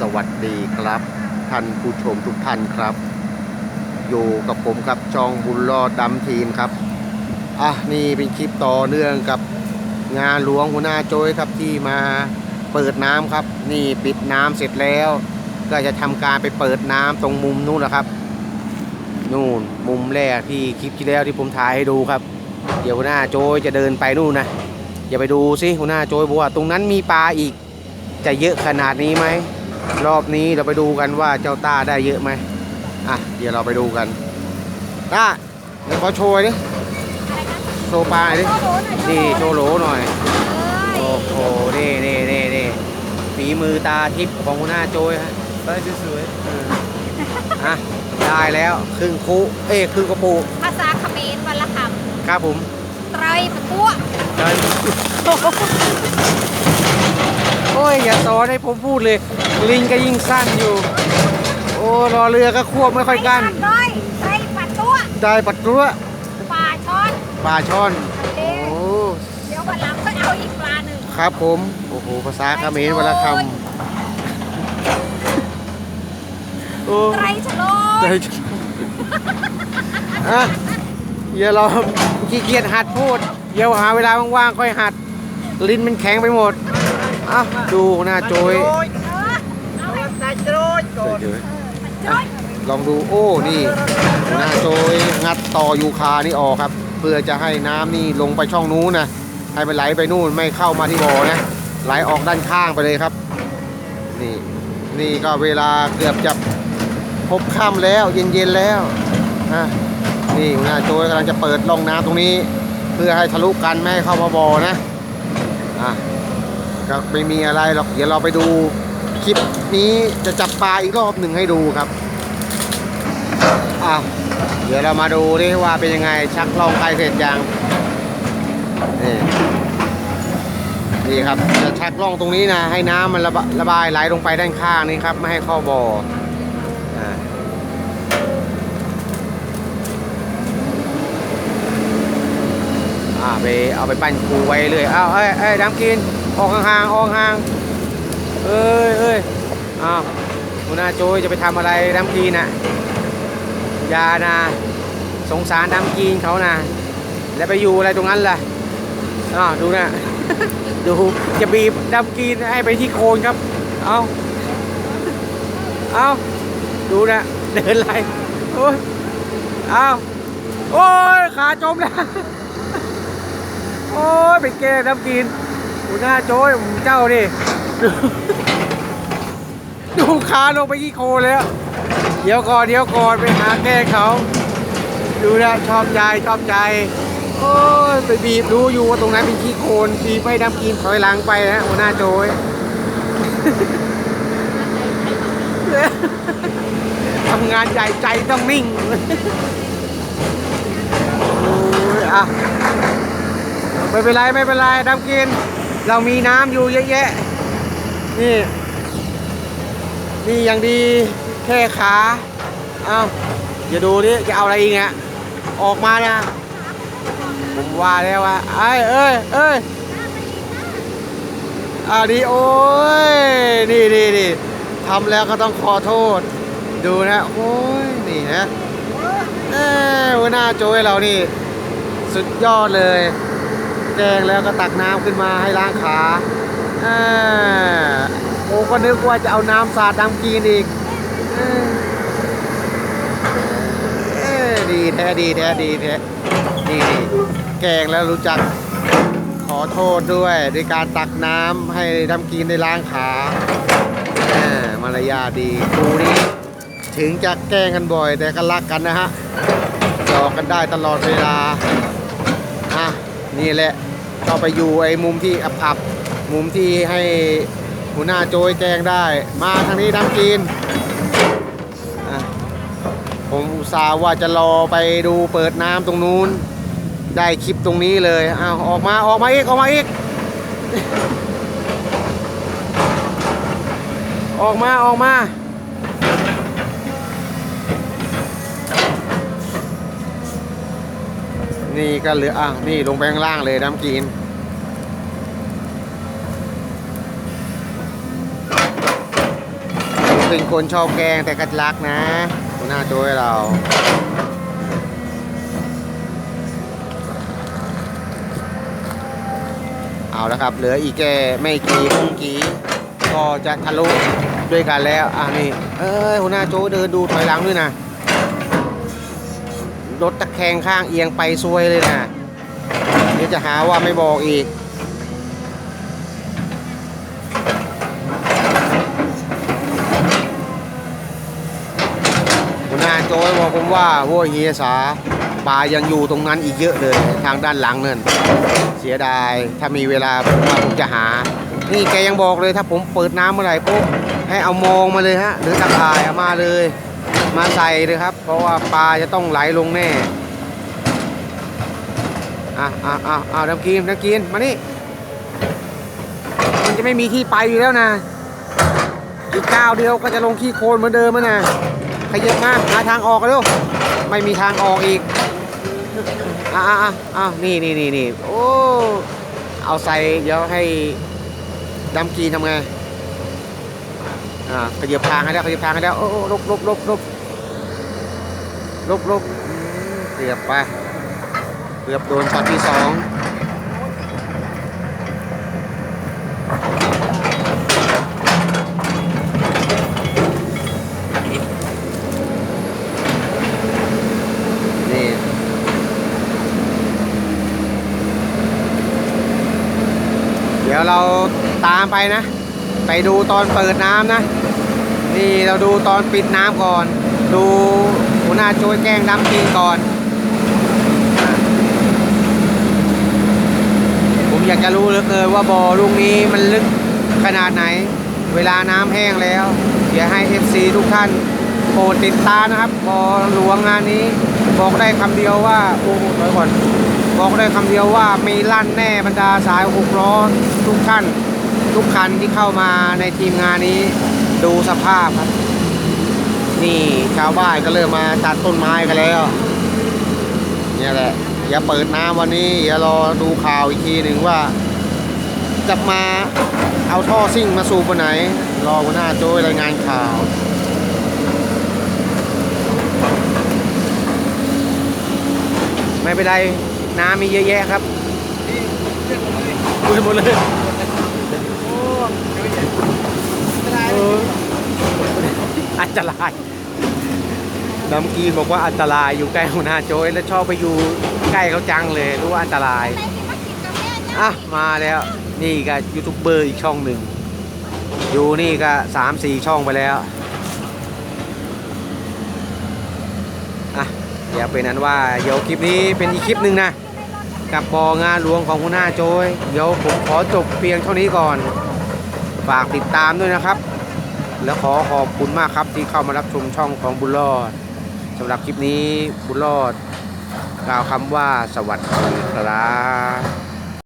สวัสดีครับ ท่านผู้ชมทุกท่านครับ อยู่กับผมครับจองบุญรอดดำทีมครับอะนี่เป็นคลิปต่อเนื่องกับงานหลวงหัวหน้าโจ้ยครับที่มาเปิดน้ำครับ นี่ปิดน้ำเสร็จแล้ว ก็จะทำการไปเปิดน้ำตรงมุมนู้นแหละครับนู่นมุมแรกที่คลิปที่แล้วที่ผมถ่ายให้ดูครับ เดี๋ยวหัวหน้าโจยจะเดินไปนู่นนะอย่าไปดูสิหัวหน้าโจยบอกว่าตรงนั้นมีปลาอีกจะเยอะขนาดนี้ไหม รอบนี้เราไปดูกันว่าเจ้าต้าได้เยอะไหมอะ เดี๋ยวเราไปดูกันต้าเดี๋ยวขอโชว์ดิโชว์ปลาดินี่โชว์โหลหน่อย โอ้โหนี่นี่นี่นี่ฝีมือตาทิพย์ของหัวหน้าโจยฮะไปสวยเอออะได้แล้วครึ่งคุเอ้ยครึ่งกระปุกภาษาเขมรวันละคครับผมำไตรประตัวเดิน โอ้ย อย่าสอนให้ผมพูดเลย ลิงก็ยิ่งสั้นอยู่ โอ้รอเรือก็ควบไม่ค่อยกันไตรร้อยไตรประตัวได้ปัดตัวป่าช้อนปลาช่อน โอ้เดี๋ยววันหลังก็เอาอีกปลาหนึ่งครับผม โอ้โหภาษาเขมรวันละคำโอ้ไตรฉลใจยจะอะอย่ารอขี้เกียจหัดพูด เดี๋ยวหาเวลาว่างๆค่อยหัด ลิ้นมันแข็งไปหมด อะดูหน้าโจยเออเอาให้ๆตาโจยโจยเฉยมันๆจ้อะอยลองดูโอ้นี่หน้าโจยงัดต่อยูคานี่ออกครับ เพื่อจะให้น้ำนี่ลงไปช่องนู้นนะให้มันไหลไปนู่นไม่เข้ามาที่บ่อนะไหลออกด้านข้างไปเลยครับ นี่นี่ก็เวลาเกือบจะพบค่ำแล้วเย็นๆแล้วอะนี่หัวหน้าโจยกำลังจะเปิดร่องน้ำตรงนี้ เพื่อให้ทะลุกันไม่ให้เข้ามาบ่อนะอะ ก็ไม่มีอะไรหรอกเดี๋ยวเราไปดูคลิปนี้จะจับปลาอีกรอบหนึ่งให้ดูครับอะเดี๋ยวเรามาดูดิว่าเป็นยังไงชักลองใครเสร็จยังนี่นี่ครับจะชักล่องตรงนี้นะให้น้ำมันระบระบายไหลลงไปด้านข้างนี่ครับ ไม่ให้เข้าบ่ออ่าอ่าไปเอาไปปั้นคูไว้เลย อ้าวเอ้ยเอ้ยน้ำกิน ออกห่างๆออกห่างเอ้ยเอ้ยอ้าวหัวหน้าโจยจะไปทำอะไรน้ำกินน่ะยานะ สงสารน้ำกินเขานะ แล้วไปอยู่อะไรตรงนั้นล่ะอ้าวดูนะดูจะบีบดำกินให้ไปที่โคนครับ เอาเอาดูนะเดินไหลโอ้ยเอาโอ้ยขาจมแล้วโอ้ยไปแก้ดำกิน ดูหน้าโจ้ยเจ้าดิดูขาลงไปที่โคแล้วเดี๋ยวก่อนเดี๋ยวก่อนไปหาแก้เขา ดูนะชอบใจชอบใจโอ้ยไปบีบรู้อยู่ว่าตรงนั้นเป็นขี้โคลนบีบไม่ดำกินถอยหลังไปนะหัวหน้าโจยทำงานใหญ่ใจต้องนิ่งโอ้ยอะไม่เป็นไรไม่เป็นไรดำกิน เรามีน้ำอยู่เยอะแยะ นี่ นี่ยังดีแค่ขาเอาอย่าดูดิจะเอาอะไรอีกเนี่ยออกมานะผมว่าแล้วว่าไอ้เอ้ยเอ้ยอาดีโอ้ยนี่นี่นี่ทำแล้วก็ต้องขอโทษ ดูนะโอ้ยนี่นะเอ้ยหน้าโจยเรานี่ สุดยอดเลย แกงแล้วก็ตักน้ำขึ้นมาให้ล้างขาอโอ้ก็นึกว่าจะเอาน้ำสาดน้ำกินอีกดีแท้ดีแท้ดีแท้นี่นี่แกงแล้วรู้จักขอโทษด้วยด้วยการตักน้ำให้ทำกินได้ล้างขาอ่ามารยาดีครูนี้ถึงจะแกล้งกันบ่อย แต่ก็รักกันนะฮะหยอกกันได้ตลอดเวลาอะนี่แหละ เข้าไปอยู่ไอ้มุมที่อับๆมุมที่ให้หัวหน้าโจยแกงได้ มาทางนี้ทำกินผมอุตส่าห์ว่าจะรอไปดูเปิดน้ำตรงนู้น ได้คลิปตรงนี้เลยอ้าวออกมาออกมาอีกออกมาอีก ออกมาออกมา นี่ก็เหลืออะนี่ลงไปข้างล่างเลยน้ำกินเป็นคนชอบแกงแต่กัดรักนะหัวหน้าโจ้ยเราเอาแล้วครับ เหลืออีกแค่ไม่กี่พงกี่ก็จะทะลุด้วยกันแล้ว อะนี่ เอ้ยหัวหน้าโจ้เดินดูถอยหลังด้วยนะ รถตะแคงข้างเอียงไปซวยเลยนะเดี๋ยวจะหาว่าไม่บอกอีกหัวหน้าโจ้ยบอกผมว่าโว้ยเฮียสาปลายังอยู่ตรงนั้นอีกเยอะเลย ทางด้านหลังนั่นเสียดาย ถ้ามีเวลาผมว่าผมจะหา นี่แกยังบอกเลยถ้าผมเปิดน้ำเมื่อไหร่ปุ๊บให้เอามองมาเลยฮะ หรือตะข่ายเอามาเลย มาใส่เลยครับ เพราะว่าปลาจะต้องไหลลงแน่อะอะอะอะน้ำกินน้ำกินมานี่มันจะไม่มีที่ไปอยู่แล้วนะอีกก้าวเดียวก็จะลงขี้โคลนเหมือนเดิมแล้วนะขยับมาหาทางออกกันเร็วไม่มีทางออกอีกอะอะอะอะนี่นี่นี่นี่โอ้เอาใส่เดี๋ยวให้ดำกีนทำไงอ่าขยับทางให้แล้วขยับทางให้แล้วโอ้โอ้ลบลบลบลบ ลบลบเกือบไป เกือบโดนช็อตที่สองนี่เดี๋ยวเราตามไปนะ ไปดูตอนเปิดน้ำนะ นี่เราดูตอนปิดน้ำก่อน ดู หัวหน้าโจยแกล้งน้ำกินก่อน ผมอยากจะรู้เหลือเกินว่าบ่อลูกนี้มันลึกขนาดไหน เวลาน้ำแห้งแล้ว เดี๋ยวให้ FC ทุกท่านโปรดติดตามนะครับบ่อหลวงงานนี้ บอกได้คำเดียวว่าโอ้โหถอยก่อนบอกได้คำเดียวว่ามีลั่นแน่บรรดาสายหกล้อทุกท่าน ทุกคันที่เข้ามาในทีมงานนี้ ดูสภาพครับ นี่ชาวบ้านก็เริ่มมาตัดต้นไม้กันแล้ว เนี่ยแหละ อย่าเปิดน้ำวันนี้ อย่ารอดูข่าวอีกทีหนึ่งว่า จะมาเอาท่อซิ่งมาสูบวันไหน รอหัวหน้าโจ้ยรายงานข่าวไม่เป็นไรน้ำมีเยอะแยะครับคุยหมดเลยเอ ออันตรายน้ำกีนบอกว่าอันตรายอยู่ใกล้หัวหน้าโจ้ยแล้วชอบไปอยู่ใกล้เขาจังเลยรู้ว่าอันตรายไหนที่มากินกับแม่เนี่ยอะมาแล้วนี่ก็ยูทูบเบอร์อีกช่องหนึ่งอยู่นี่ก็สามสี่ช่องไปแล้วอะเดี๋ยวเป็นนั้นว่าเดี๋ยวคลิปนี้เป็นอีกคลิปหนึ่งนะกับปองานหลวงของคุณหน้าโจยเดี๋ยวผมขอจบเพียงเท่านี้ก่อน ฝากติดตามด้วยนะครับ แล้วขอขอบคุณมากครับที่เข้ามารับชมช่องของบุญรอดสำหรับคลิปนี้บุญรอดกล่าวคำว่าสวัสดีครับ